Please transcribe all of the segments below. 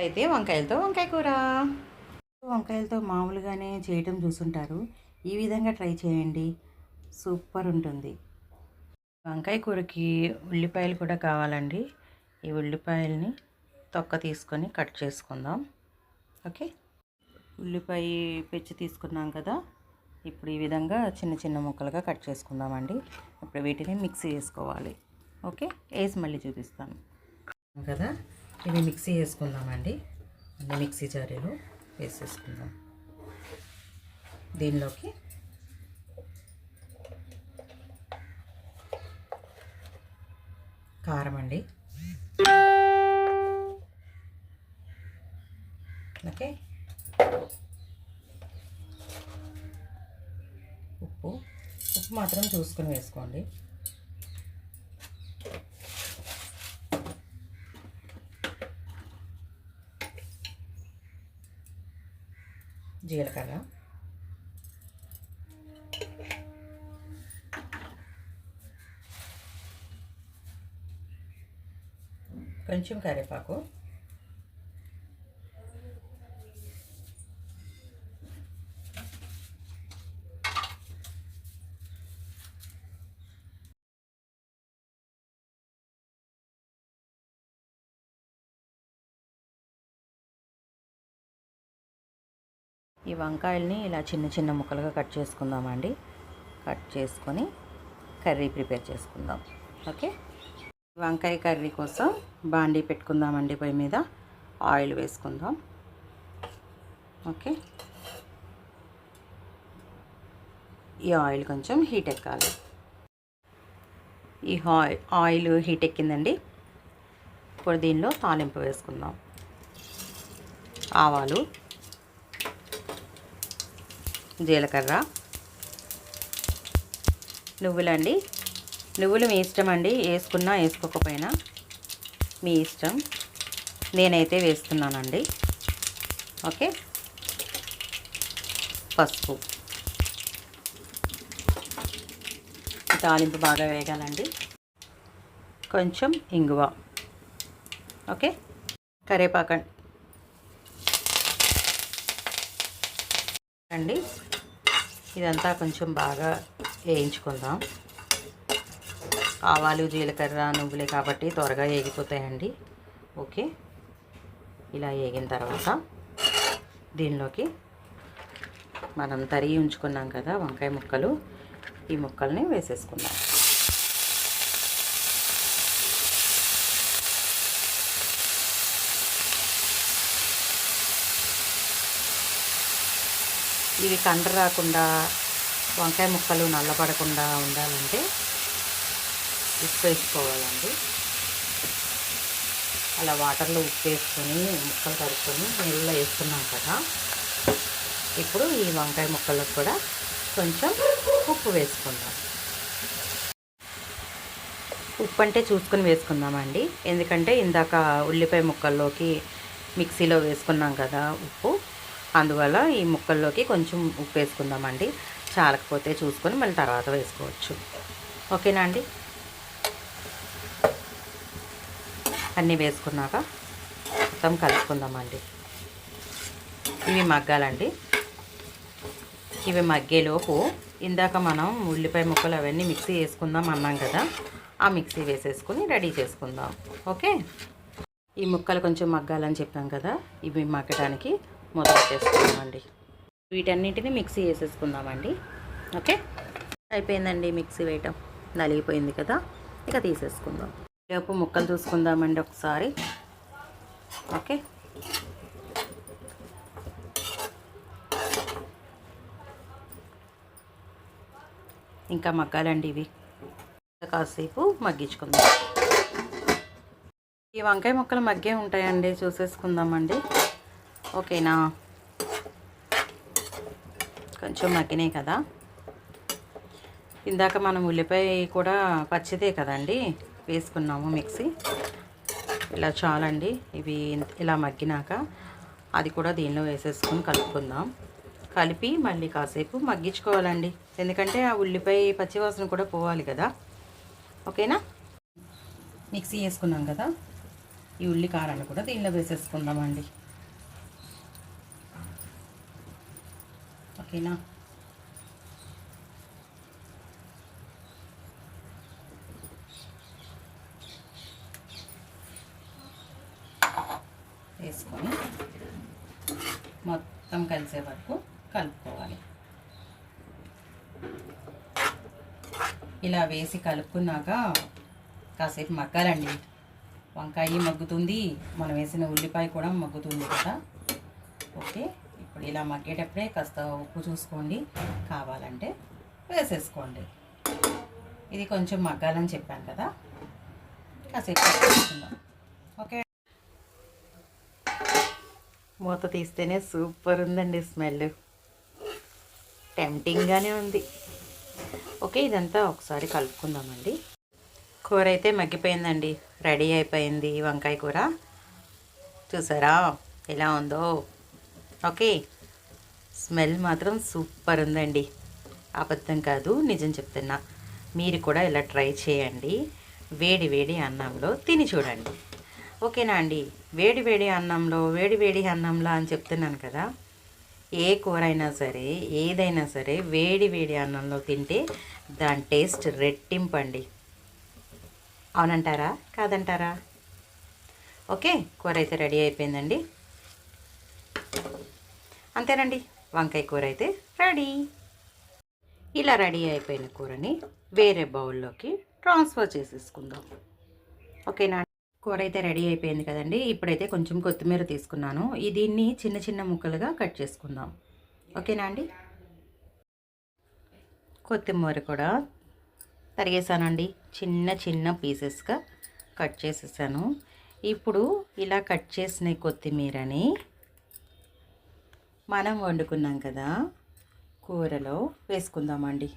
అయితే వంకాయలతో వంకాయ కూర. వంకాయలతో మామూలుగానే చేయటం చూసుంటారు. ఈ విధంగా ట్రై చేయండి. సూపర్ ఉంటుంది. వంకాయ కూరకి ఉల్లిపాయలు కూడా కావాలండి. ఈ ఉల్లిపాయల్ని తొక్క తీసుకొని కట్ చేసుకుందాం. ఓకే? ఉల్లిపాయ పెచ్చి తీసుకున్నాం కదా. ఇప్పుడు ఈ విధంగా చిన్న చిన్న ముక్కలుగా కట్ చేసుకుందామండి. ఇప్పుడు వీటిని మిక్సీ చేసుకోవాలి. ఓకే? వేసి మళ్ళీ చూపిస్తాను. కదా? ఇవి మిక్సీ వేసుకుందామండి అన్ని మిక్సీ జారీలో వేసేసుకుందాం. దీనిలోకి కారం అండి. ఓకే. ఉప్పు. ఉప్పు మాత్రం చూసుకొని వేసుకోండి. జీలకర్ర. కొంచెం కరివేపాకు. ఈ వంకాయల్ని ఇలా చిన్న చిన్న ముక్కలుగా కట్ చేసుకుందామండి. కట్ చేసుకొని కర్రీ ప్రిపేర్ చేసుకుందాం. ఓకే? వంకాయ కర్రీ కోసం బాండీ పెట్టుకుందామండి పొయ్యి మీద. ఆయిల్ వేసుకుందాం. ఓకే? ఈ ఆయిల్ కొంచెం హీట్ ఎక్కాలి. ఈ ఆయిల్ ఆయిల్ హీట్ ఎక్కిందండి. ఇప్పుడు దీనిలో తాలింపు వేసుకుందాం. ఆవాలు జీలకర్ర. నువ్వులండి. నువ్వులు మీ ఇష్టం అండి. వేసుకున్నా వేసుకోకపోయినా మీ ఇష్టం. నేనైతే వేస్తున్నానండి. ఓకే? పసుపు. తాలింపు బాగా వేగాలండి. కొంచెం ఇంగువ. ఓకే? కరేపాకండి అండి. ఇదంతా కొంచెం బాగా వేయించుకుందాం. ఆవాలు జీలకర్ర నువ్వులే కాబట్టి త్వరగా వేగిపోతాయండి ఓకే. ఇలా వేగిన తర్వాత దీనిలోకి మనం తరిగి ఉంచుకున్నాం కదా వంకాయ ముక్కలు. ఈ ముక్కల్ని వేసేసుకుందాం. ఇవి కండ రాకుండా వంకాయ ముక్కలు నల్లబడకుండా ఉండాలంటే ఉప్పు వేసుకోవాలండి. అలా వాటర్లో ఉప్పు వేసుకొని ముక్కలు కలుపుకొని నీళ్ళలో వేసుకున్నాం కదా. ఇప్పుడు ఈ వంకాయ ముక్కలకు కూడా కొంచెం ఉప్పు వేసుకుందాం. ఉప్పు అంటే చూసుకొని వేసుకుందామండి. ఎందుకంటే ఇందాక ఉల్లిపాయ ముక్కల్లోకి మిక్సీలో వేసుకున్నాం కదా ఉప్పు. అందువల్ల ఈ ముక్కల్లోకి కొంచెం ఉప్పు వేసుకుందామండి. చాలకపోతే చూసుకొని మళ్ళీ తర్వాత వేసుకోవచ్చు. ఓకేనా అండి? అన్నీ వేసుకున్నాక మొత్తం కలుపుకుందామండి. ఇవి మగ్గాలండి. ఇవి మగ్గేలోపు ఇందాక మనం ఉల్లిపాయ ముక్కలు అవన్నీ మిక్సీ వేసుకుందాం అన్నాం కదా ఆ మిక్సీ వేసేసుకుని రెడీ చేసుకుందాం. ఓకే? ఈ ముక్కలు కొంచెం మగ్గాలని చెప్పాం కదా ఇవి మగ్గడానికి మొదలు చేసుకుందామండి వీటన్నిటిని మిక్సీ వేసేసుకుందామండి ఓకే? అయిపోయిందండి మిక్సీ వేయటం. నలిగిపోయింది కదా. ఇక తీసేసుకుందాం. లోపు ముక్కలు చూసుకుందామండి ఒకసారి. ఓకే? ఇంకా మగ్గాలండి ఇవి. కాసేపు మగ్గించుకుందాం. ఈ వంకాయ ముక్కలు మగ్గే ఉంటాయండి. చూసేసుకుందామండి. ఓకేనా? కొంచెం మగ్గినాయి కదా. ఇందాక మనం ఉల్లిపాయ కూడా పచ్చిదే కదండి వేసుకున్నాము మిక్సీ. ఇలా చాలండి ఇవి ఇలా మగ్గినాక అది కూడా దీనిలో వేసేసుకొని కలుపుకుందాం. కలిపి మళ్ళీ కాసేపు మగ్గించుకోవాలండి ఎందుకంటే ఆ ఉల్లిపాయ పచ్చివాసన కూడా పోవాలి కదా. ఓకేనా? మిక్సీ వేసుకున్నాం కదా ఈ ఉల్లి కారాన్ని కూడా దీనిలో వేసేసుకుందామండి. ఓకేనా? వేసుకొని మొత్తం కలిసే వరకు కలుపుకోవాలి. ఇలా వేసి కలుపుకున్నాక కాసేపు మగ్గాలండి. వంకాయ మగ్గుతుంది మనం వేసిన ఉల్లిపాయ కూడా మగ్గుతుంది కదా. ఓకే? ఇలా మగ్గేటప్పుడే కాస్త ఉప్పు చూసుకోండి. కావాలంటే వేసేసుకోండి. ఇది కొంచెం మగ్గాలని చెప్పాను కదా. కాసేపు ఓకే. మూత తీస్తేనే సూపర్ ఉందండి స్మెల్. టెంప్టింగ్గానే ఉంది. ఓకే ఇదంతా ఒకసారి కలుపుకుందామండి. కూర అయితే మగ్గిపోయిందండి. రెడీ అయిపోయింది వంకాయ కూర. చూసారా ఎలా ఉందో? ఓకే. స్మెల్ మాత్రం సూపర్ ఉందండి. అబద్ధం కాదు నిజం చెప్తున్నా. మీరు కూడా ఇలా ట్రై చేయండి. వేడి వేడి అన్నంలో తిని చూడండి. ఓకేనా అండి? వేడి వేడి అన్నంలో వేడి వేడి అన్నంలో అని చెప్తున్నాను కదా. ఏ కూర అయినా సరే ఏదైనా సరే వేడి వేడి అన్నంలో తింటే దాని టేస్ట్ రెట్టింపండి. అవునంటారా? కాదంటారా? ఓకే. కూర అయితే రెడీ అయిపోయిందండి. అంతేనండి. వంకాయ కూర అయితే రెడీ. ఇలా రెడీ అయిపోయిన కూరని వేరే బౌల్లోకి ట్రాన్స్ఫర్ చేసేసుకుందాం. ఓకేనా? కూర అయితే రెడీ అయిపోయింది కదండి. ఇప్పుడైతే కొంచెం కొత్తిమీర తీసుకున్నాను. దీన్ని చిన్న చిన్న ముక్కలుగా కట్ చేసుకుందాం. ఓకేనా అండి? కొత్తిమీర కూడా తరిగేసానండి. చిన్న చిన్న పీసెస్గా కట్ చేసేసాను. ఇప్పుడు ఇలా కట్ చేసిన కొత్తిమీరని మనం వండుకున్నాం కదా కూరలో వేసుకుందామండి.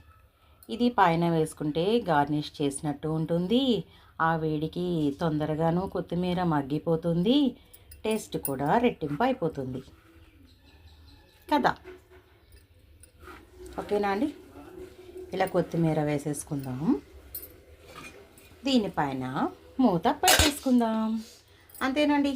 ఇది పైన వేసుకుంటే గార్నిష్ చేసినట్టు ఉంటుంది. ఆ వేడికి తొందరగాను కొత్తిమీర మగ్గిపోతుంది. టేస్ట్ కూడా రెట్టింపు అయిపోతుంది. కదా? ఓకేనా అండి? ఇలా కొత్తిమీర వేసేసుకుందాం. దీనిపైన మూత పెట్టేసుకుందాం. అంతేనండి.